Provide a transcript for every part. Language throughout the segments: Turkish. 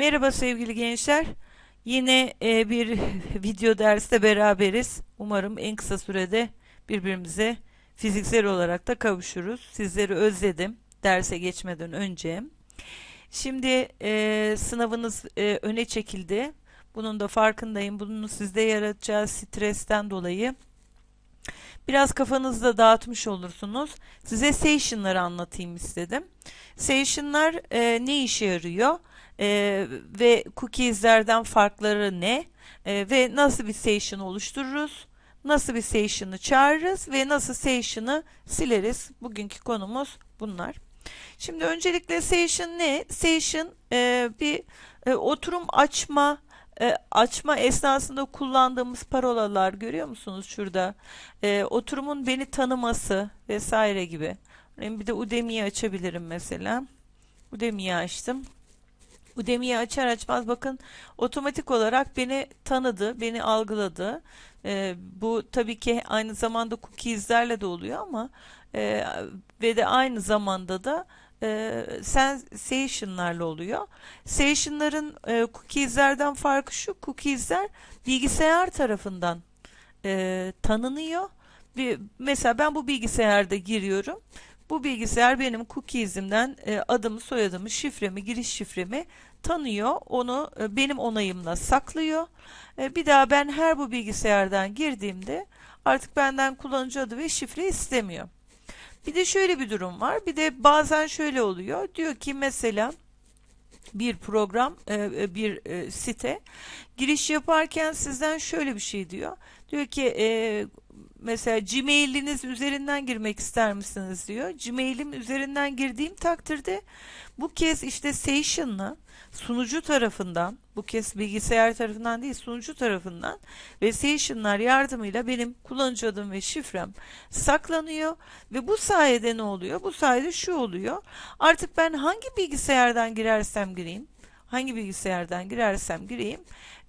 Merhaba sevgili gençler. Yine e, bir video derste beraberiz. Umarım en kısa sürede birbirimize fiziksel olarak da kavuşuruz. Sizleri özledim derse geçmeden önce. Şimdi e, sınavınız e, öne çekildi. Bunun da farkındayım. Bunun sizde yaratacağı stresten dolayı biraz kafanızda dağıtmış olursunuz. Size session'ları anlatayım istedim. Session'lar e, ne işe yarıyor? E, ve cookies'lerden farkları ne e, ve nasıl bir session oluştururuz, nasıl bir session'ı çağırırız ve nasıl session'ı sileriz. Bugünkü konumuz bunlar. Şimdi öncelikle session ne? Session e, bir e, oturum açma e, açma esnasında kullandığımız parolalar görüyor musunuz şurada? E, oturumun beni tanıması vesaire gibi. bir de Udemy'yi açabilirim mesela. Udemy'yi açtım. Udemy'yi açar açmaz bakın otomatik olarak beni tanıdı, beni algıladı. E, bu tabii ki aynı zamanda cookies'lerle de oluyor ama e, ve de aynı zamanda da e, sensation'larla oluyor. Session'ların e, cookies'lerden farkı şu, cookies'ler bilgisayar tarafından e, tanınıyor. Bir, mesela ben bu bilgisayarda giriyorum. Bu bilgisayar benim cookies'imden e, adımı, soyadımı, şifremi, giriş şifremi tanıyor. Onu e, benim onayımla saklıyor. E, bir daha ben her bu bilgisayardan girdiğimde artık benden kullanıcı adı ve şifre istemiyor. Bir de şöyle bir durum var. Bir de bazen şöyle oluyor. Diyor ki mesela bir program, e, e, bir e, site giriş yaparken sizden şöyle bir şey diyor. Diyor ki mesela Gmail'iniz üzerinden girmek ister misiniz diyor. Gmail'im üzerinden girdiğim takdirde bu kez işte Session'la sunucu tarafından bu kez bilgisayar tarafından değil sunucu tarafından ve session'lar yardımıyla benim kullanıcı adım ve şifrem saklanıyor ve bu sayede ne oluyor? Bu sayede şu oluyor. Artık ben hangi bilgisayardan girersem gireyim hangi bilgisayardan girersem gireyim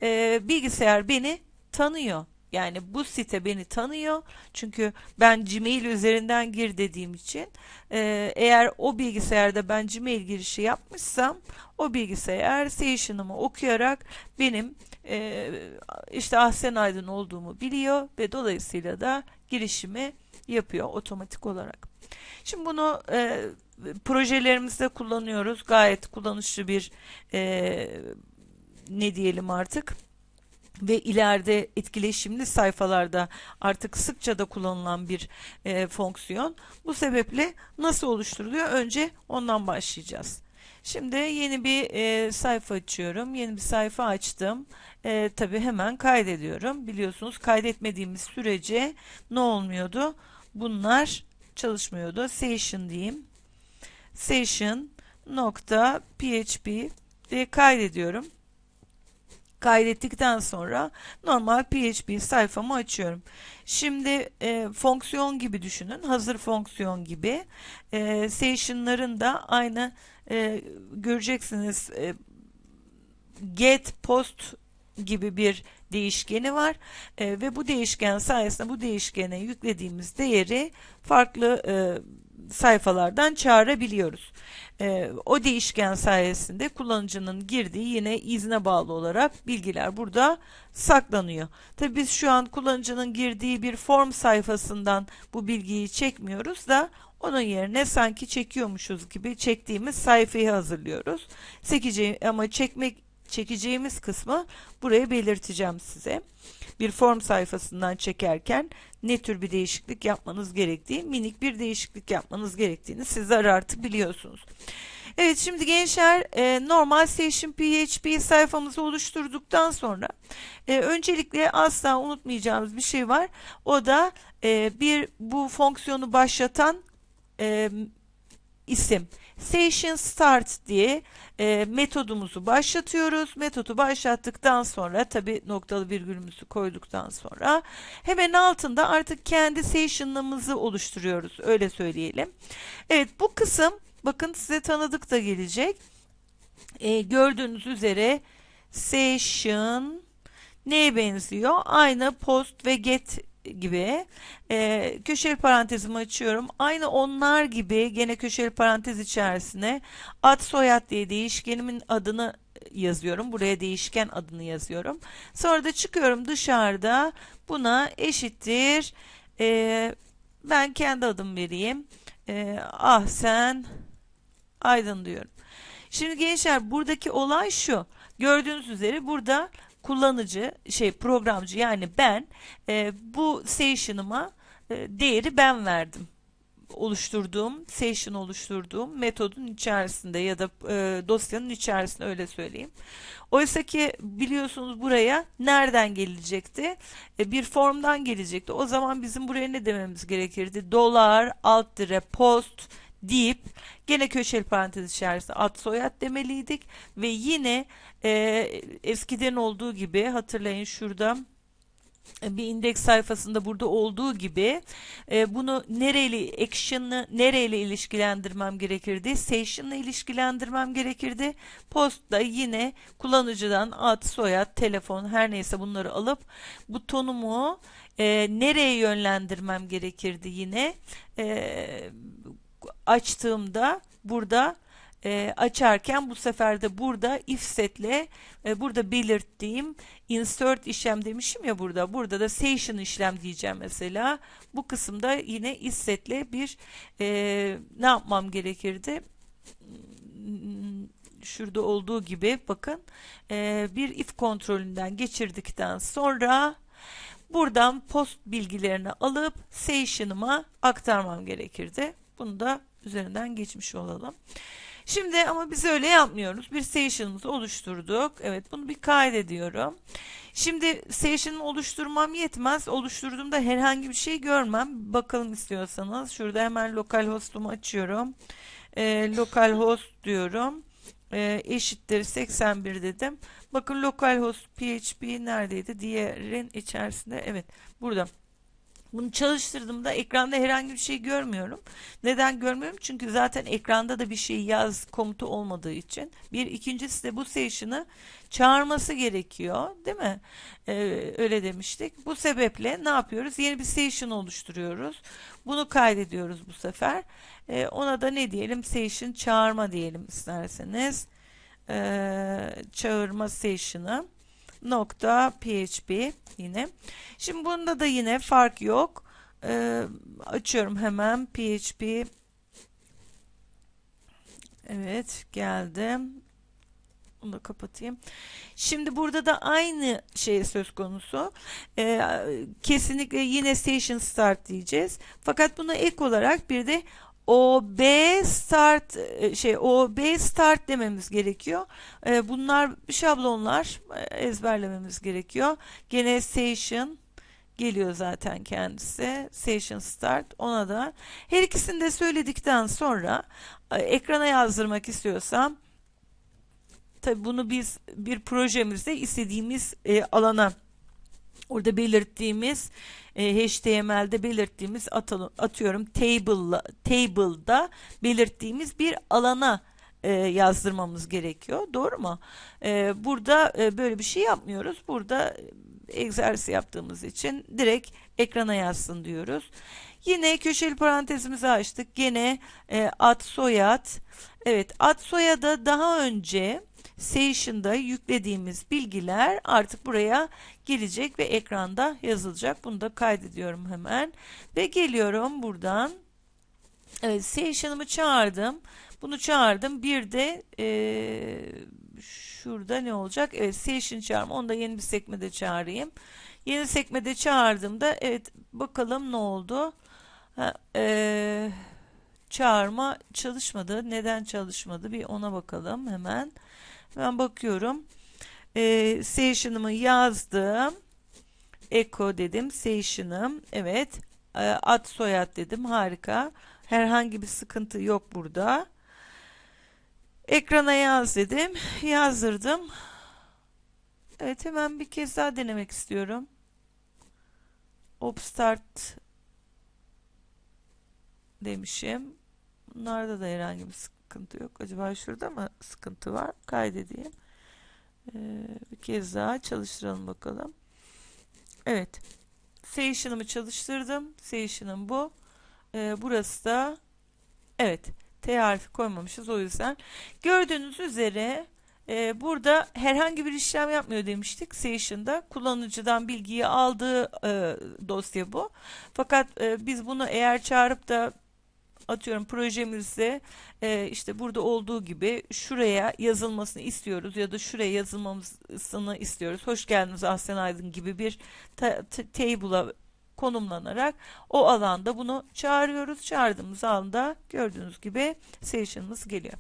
e, bilgisayar beni tanıyor. Yani bu site beni tanıyor. Çünkü ben Gmail üzerinden gir dediğim için e, eğer o bilgisayarda ben Gmail girişi yapmışsam o bilgisayar session'ımı okuyarak benim e, işte Ahsen Aydın olduğumu biliyor ve dolayısıyla da girişimi yapıyor otomatik olarak. Şimdi bunu e, projelerimizde kullanıyoruz. Gayet kullanışlı bir e, ne diyelim artık ve ileride etkileşimli sayfalarda artık sıkça da kullanılan bir e, fonksiyon. Bu sebeple nasıl oluşturuluyor? Önce ondan başlayacağız. Şimdi yeni bir e, sayfa açıyorum. Yeni bir sayfa açtım. E, Tabi hemen kaydediyorum. Biliyorsunuz kaydetmediğimiz sürece ne olmuyordu? Bunlar çalışmıyordu. Session diyeyim. Session nokta php diye kaydediyorum kaydettikten sonra normal PHP sayfamı açıyorum. Şimdi e, fonksiyon gibi düşünün. Hazır fonksiyon gibi. E, session'ların da aynı e, göreceksiniz e, get post gibi bir değişkeni var e, ve bu değişken sayesinde bu değişkene yüklediğimiz değeri farklı e, sayfalardan çağırabiliyoruz. E, o değişken sayesinde kullanıcının girdiği yine izne bağlı olarak bilgiler burada saklanıyor. Tabii biz şu an kullanıcının girdiği bir form sayfasından bu bilgiyi çekmiyoruz da onun yerine sanki çekiyormuşuz gibi çektiğimiz sayfayı hazırlıyoruz. Çekeceğim ama çekmek çekeceğimiz kısmı buraya belirteceğim size. Bir form sayfasından çekerken ne tür bir değişiklik yapmanız gerektiği, minik bir değişiklik yapmanız gerektiğini sizler artık biliyorsunuz. Evet şimdi gençler e, normal Station PHP sayfamızı oluşturduktan sonra e, öncelikle asla unutmayacağımız bir şey var. O da e, bir bu fonksiyonu başlatan e, isim. Session Start diye e, metodumuzu başlatıyoruz. Metodu başlattıktan sonra tabi noktalı virgülümüzü koyduktan sonra hemen altında artık kendi session'ımızı oluşturuyoruz. Öyle söyleyelim. Evet bu kısım bakın size tanıdık da gelecek. E, gördüğünüz üzere session neye benziyor? Aynı post ve get gibi e, köşeli parantezimi açıyorum. Aynı onlar gibi gene köşeli parantez içerisine ad soyad diye değişkenimin adını yazıyorum. Buraya değişken adını yazıyorum. Sonra da çıkıyorum dışarıda buna eşittir. E, ben kendi adım vereyim. E, ah sen aydın diyorum. Şimdi gençler buradaki olay şu. Gördüğünüz üzere burada kullanıcı şey programcı yani ben e, bu session'ıma e, değeri ben verdim oluşturduğum session oluşturduğum metodun içerisinde ya da e, dosyanın içerisinde öyle söyleyeyim. Oysa ki biliyorsunuz buraya nereden gelecekti? E, bir formdan gelecekti. O zaman bizim buraya ne dememiz gerekirdi? Dolar alt dire post deyip gene köşeli parantez içerisinde ad soyad demeliydik ve yine e, eskiden olduğu gibi hatırlayın şurada bir indeks sayfasında burada olduğu gibi e, bunu nereli action'ı nereyle ilişkilendirmem gerekirdi? Session'la ilişkilendirmem gerekirdi. Post'ta yine kullanıcıdan ad, soyad, telefon her neyse bunları alıp butonumu e, nereye yönlendirmem gerekirdi yine? E, açtığımda burada e, açarken bu sefer de burada if setle e, burada belirttiğim insert işlem demişim ya burada. Burada da session işlem diyeceğim mesela. Bu kısımda yine if setle bir e, ne yapmam gerekirdi? Şurada olduğu gibi bakın e, bir if kontrolünden geçirdikten sonra buradan post bilgilerini alıp session'ıma aktarmam gerekirdi. Bunu da üzerinden geçmiş olalım. Şimdi ama biz öyle yapmıyoruz. Bir session'ımızı oluşturduk. Evet bunu bir kaydediyorum. Şimdi session'ı oluşturmam yetmez. Oluşturduğumda herhangi bir şey görmem. Bakalım istiyorsanız. Şurada hemen localhost'umu açıyorum. Ee, localhost diyorum. Ee, eşittir 81 dedim. Bakın localhost php neredeydi? Diğerin içerisinde. Evet burada. Bunu çalıştırdığımda ekranda herhangi bir şey görmüyorum. Neden görmüyorum? Çünkü zaten ekranda da bir şey yaz komutu olmadığı için. Bir ikincisi de bu session'ı çağırması gerekiyor. Değil mi? Ee, öyle demiştik. Bu sebeple ne yapıyoruz? Yeni bir session oluşturuyoruz. Bunu kaydediyoruz bu sefer. Ee, ona da ne diyelim? Session çağırma diyelim isterseniz. Ee, çağırma session'ı nokta php yine. Şimdi bunda da yine fark yok. Ee, açıyorum hemen php. Evet geldim. Bunu da kapatayım. Şimdi burada da aynı şey söz konusu. Ee, kesinlikle yine station start diyeceğiz. Fakat buna ek olarak bir de OB start e, şey OB start dememiz gerekiyor. E, bunlar şablonlar e, ezberlememiz gerekiyor. Gene session geliyor zaten kendisi. Session start ona da her ikisini de söyledikten sonra ekrana yazdırmak istiyorsam tabi bunu biz bir projemizde istediğimiz alana orada belirttiğimiz e, HTML'de belirttiğimiz atalım, atıyorum table table'da belirttiğimiz bir alana e, yazdırmamız gerekiyor. Doğru mu? E, burada e, böyle bir şey yapmıyoruz. Burada egzersiz yaptığımız için direkt ekrana yazsın diyoruz. Yine köşeli parantezimizi açtık. Yine e, ad soyad. Evet ad soyada daha önce Station'da yüklediğimiz bilgiler artık buraya gelecek ve ekranda yazılacak. Bunu da kaydediyorum hemen. Ve geliyorum buradan. Evet, Station'ımı çağırdım. Bunu çağırdım. Bir de e, şurada ne olacak? Evet, Station çağırma. Onu da yeni bir sekmede çağırayım. Yeni sekmede çağırdığımda evet bakalım ne oldu? Ha, e, çağırma çalışmadı. Neden çalışmadı? Bir ona bakalım hemen. Ben bakıyorum. E, session'ımı yazdım. Echo dedim. Session'ım. Evet. E, ad soyad dedim. Harika. Herhangi bir sıkıntı yok burada. Ekrana yaz dedim. Yazdırdım. Evet hemen bir kez daha denemek istiyorum. Opstart demişim. Bunlarda da herhangi bir sıkıntı sıkıntı yok. Acaba şurada mı sıkıntı var? Kaydedeyim. Ee, bir kez daha çalıştıralım bakalım. Evet. Session'ımı çalıştırdım. Session'ım bu. Ee, burası da evet T harfi koymamışız o yüzden. Gördüğünüz üzere e, burada herhangi bir işlem yapmıyor demiştik Session'da. Kullanıcıdan bilgiyi aldığı e, dosya bu. Fakat e, biz bunu eğer çağırıp da atıyorum projemizde e, işte burada olduğu gibi şuraya yazılmasını istiyoruz ya da şuraya yazılmasını istiyoruz. Hoş geldiniz Aslen Aydın gibi bir table'a konumlanarak o alanda bunu çağırıyoruz. Çağırdığımız anda gördüğünüz gibi station'ımız geliyor.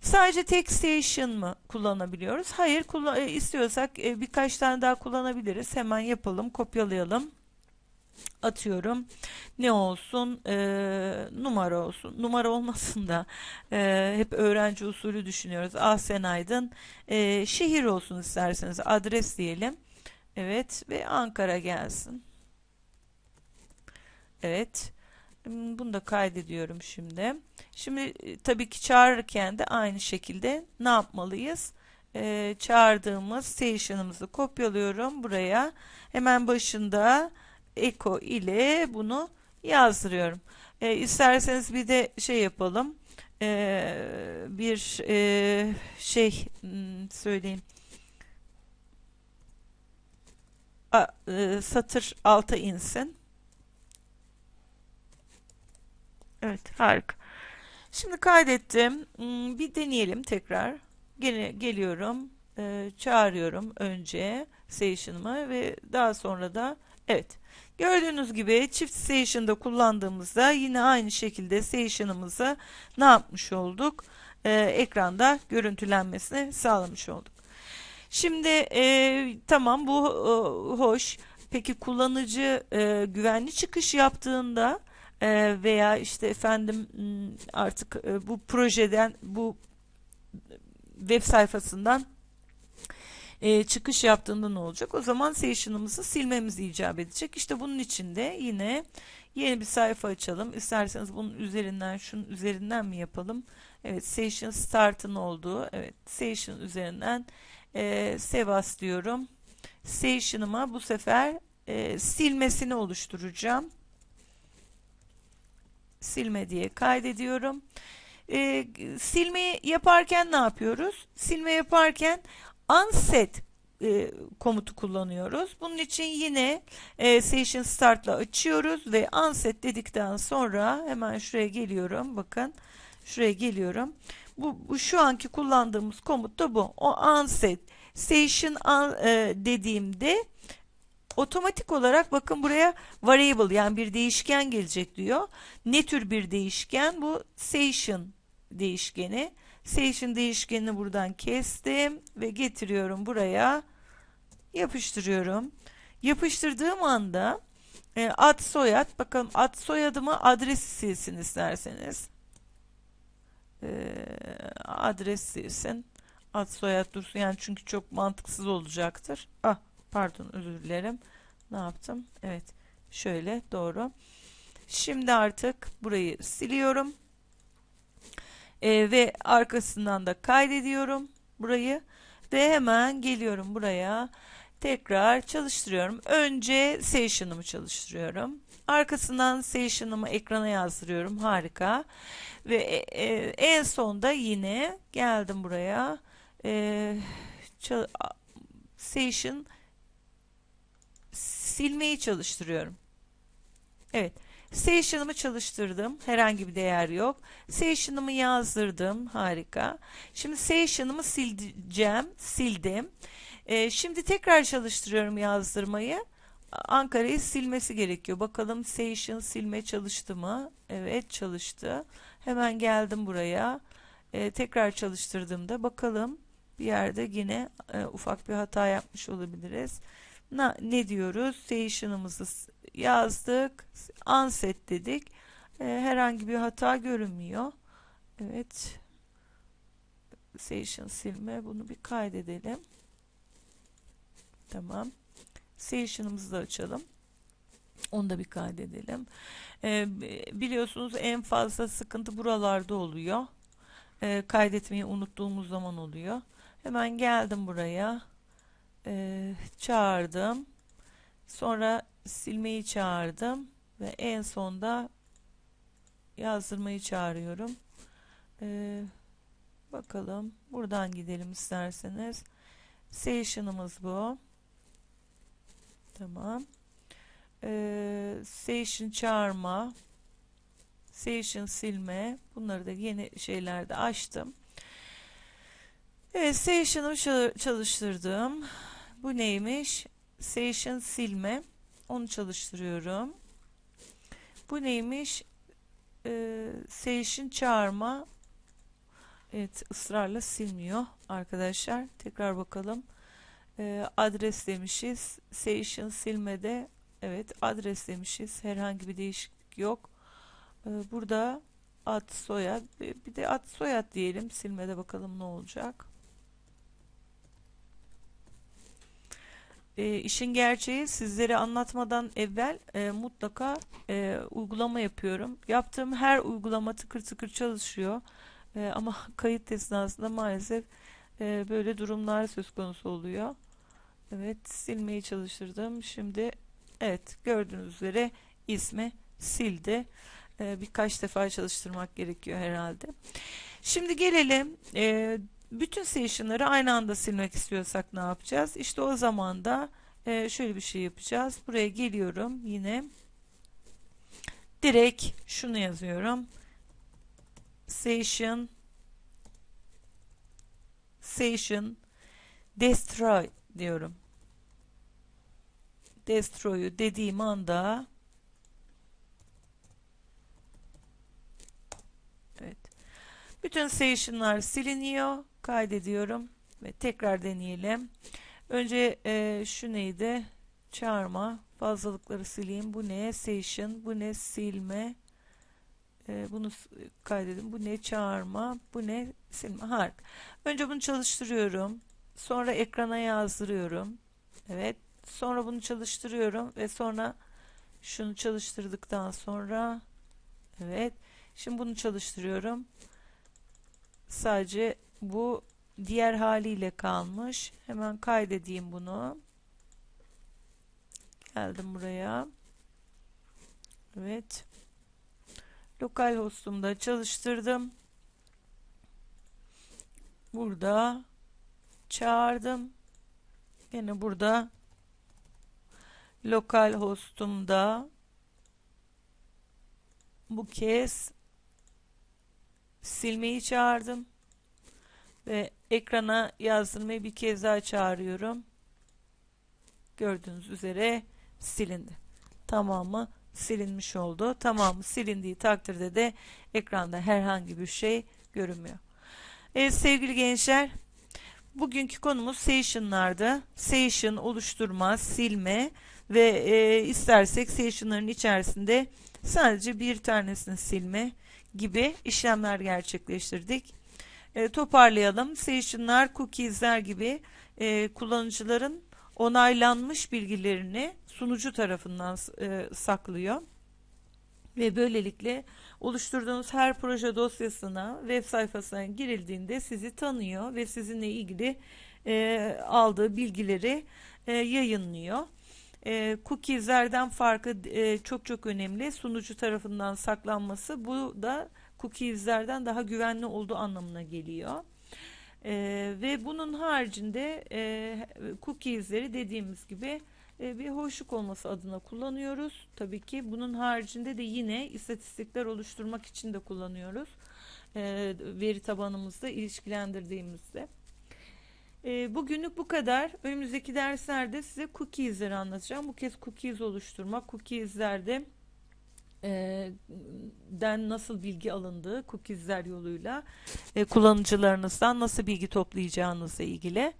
Sadece tek station mı kullanabiliyoruz? Hayır, kullan e, istiyorsak e, birkaç tane daha kullanabiliriz. Hemen yapalım, kopyalayalım atıyorum. Ne olsun? E, numara olsun. Numara olmasın da e, hep öğrenci usulü düşünüyoruz. Ahsen Aydın. E, şehir olsun isterseniz adres diyelim. Evet ve Ankara gelsin. Evet. Bunu da kaydediyorum şimdi. Şimdi e, tabii ki çağırırken de aynı şekilde ne yapmalıyız? E, çağırdığımız station'ımızı kopyalıyorum buraya. Hemen başında eko ile bunu yazdırıyorum. E, isterseniz bir de şey yapalım. E, bir e, şey hmm, söyleyeyim. A, e, satır alta insin. Evet harika. Şimdi kaydettim. Hmm, bir deneyelim tekrar. Gene geliyorum. E, çağırıyorum önce station'ımı ve daha sonra da evet Gördüğünüz gibi çift station'da kullandığımızda yine aynı şekilde station'ımızı ne yapmış olduk? Ee, ekranda görüntülenmesini sağlamış olduk. Şimdi e, tamam bu e, hoş. Peki kullanıcı e, güvenli çıkış yaptığında e, veya işte efendim artık e, bu projeden bu web sayfasından e, çıkış yaptığında ne olacak? O zaman session'ımızı silmemiz icap edecek. İşte bunun için de yine yeni bir sayfa açalım. İsterseniz bunun üzerinden şunun üzerinden mi yapalım? Evet session start'ın olduğu evet session üzerinden e, Sevas diyorum. Session'ıma bu sefer e, silmesini oluşturacağım. Silme diye kaydediyorum. E, silmeyi yaparken ne yapıyoruz? Silme yaparken unset e, komutu kullanıyoruz. Bunun için yine e, session start'la açıyoruz ve unset dedikten sonra hemen şuraya geliyorum. Bakın şuraya geliyorum. Bu, bu şu anki kullandığımız komut da bu. O unset session un, e, dediğimde otomatik olarak bakın buraya variable yani bir değişken gelecek diyor. Ne tür bir değişken? Bu session değişkeni. Station değişkenini buradan kestim ve getiriyorum buraya. Yapıştırıyorum. Yapıştırdığım anda e, ad soyad bakalım ad soyadımı adresi silsin isterseniz. E, adres silsin. Ad soyad dursun yani çünkü çok mantıksız olacaktır. Ah pardon özür dilerim. Ne yaptım? Evet. Şöyle doğru. Şimdi artık burayı siliyorum e, ve arkasından da kaydediyorum burayı ve hemen geliyorum buraya tekrar çalıştırıyorum. Önce session'ımı çalıştırıyorum. Arkasından session'ımı ekrana yazdırıyorum. Harika. Ve e, e, en sonda yine geldim buraya. E, session silmeyi çalıştırıyorum. Evet. Station'ımı çalıştırdım. Herhangi bir değer yok. Station'ımı yazdırdım. Harika. Şimdi station'ımı sileceğim. Sildim. Ee, şimdi tekrar çalıştırıyorum yazdırmayı. Ankara'yı silmesi gerekiyor. Bakalım station silme çalıştı mı? Evet çalıştı. Hemen geldim buraya. Ee, tekrar çalıştırdığımda bakalım bir yerde yine e, ufak bir hata yapmış olabiliriz. Na, ne diyoruz? Station'ımızı yazdık. Unset dedik. E, herhangi bir hata görünmüyor. Evet. Session silme. Bunu bir kaydedelim. Tamam. Session'ımızı da açalım. Onu da bir kaydedelim. E, biliyorsunuz en fazla sıkıntı buralarda oluyor. E, kaydetmeyi unuttuğumuz zaman oluyor. Hemen geldim buraya. E, çağırdım. Sonra silmeyi çağırdım ve en sonda yazdırmayı çağırıyorum. Ee, bakalım buradan gidelim isterseniz. Session'ımız bu. Tamam. Ee, session çağırma, session silme. Bunları da yeni şeylerde açtım. Evet, session'ı çalıştırdım. Bu neymiş? Session silme. Onu çalıştırıyorum. Bu neymiş? Ee, session çağırma. Evet, ısrarla silmiyor arkadaşlar. Tekrar bakalım. Ee, adres demişiz. Session silmede evet adres demişiz. Herhangi bir değişiklik yok. Ee, burada ad soyad bir de ad soyad diyelim. Silmede bakalım ne olacak. E, işin gerçeği sizlere anlatmadan evvel e, mutlaka e, uygulama yapıyorum. Yaptığım her uygulama tıkır tıkır çalışıyor. E, ama kayıt esnasında maalesef e, böyle durumlar söz konusu oluyor. Evet silmeyi çalıştırdım. Şimdi evet gördüğünüz üzere ismi sildi. E, birkaç defa çalıştırmak gerekiyor herhalde. Şimdi gelelim e, bütün session'ları aynı anda silmek istiyorsak ne yapacağız? İşte o zaman da e, şöyle bir şey yapacağız. Buraya geliyorum yine. Direkt şunu yazıyorum. Session Session Destroy diyorum. Destroy'u dediğim anda Evet. Bütün session'lar siliniyor kaydediyorum ve tekrar deneyelim. Önce e, şu neydi? Çağırma. Fazlalıkları sileyim. Bu ne? Session. Bu ne? Silme. E, bunu kaydedim. Bu ne? Çağırma. Bu ne? Silme. Harika. Önce bunu çalıştırıyorum. Sonra ekrana yazdırıyorum. Evet. Sonra bunu çalıştırıyorum ve sonra şunu çalıştırdıktan sonra evet. Şimdi bunu çalıştırıyorum. Sadece bu diğer haliyle kalmış. Hemen kaydedeyim bunu. Geldim buraya. Evet. Lokal hostumda çalıştırdım. Burada çağırdım. Yine burada lokal hostumda bu kez silmeyi çağırdım ve ekrana yazdırmayı bir kez daha çağırıyorum. Gördüğünüz üzere silindi. Tamamı silinmiş oldu. Tamamı silindiği takdirde de ekranda herhangi bir şey görünmüyor. Evet sevgili gençler bugünkü konumuz session'lardı. Session oluşturma, silme ve e, istersek session'ların içerisinde sadece bir tanesini silme gibi işlemler gerçekleştirdik. E, toparlayalım. Session'lar, cookies'ler gibi e, kullanıcıların onaylanmış bilgilerini sunucu tarafından e, saklıyor. Ve böylelikle oluşturduğunuz her proje dosyasına, web sayfasına girildiğinde sizi tanıyor ve sizinle ilgili e, aldığı bilgileri e, yayınlıyor. E, cookies'lerden farkı e, çok çok önemli. Sunucu tarafından saklanması bu da cookies'lerden daha güvenli olduğu anlamına geliyor. Ee, ve bunun haricinde e, cookies'leri dediğimiz gibi e, bir hoşluk olması adına kullanıyoruz. Tabii ki bunun haricinde de yine istatistikler oluşturmak için de kullanıyoruz. E, veri tabanımızda ilişkilendirdiğimizde. E, bugünlük bu kadar. Önümüzdeki derslerde size cookies'leri anlatacağım. Bu kez cookies oluşturmak, cookies'lerde den nasıl bilgi alındığı cookiesler yoluyla e, kullanıcılarınızdan nasıl bilgi toplayacağınızla ilgili.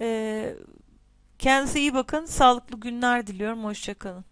E, kendinize iyi bakın. Sağlıklı günler diliyorum. Hoşçakalın.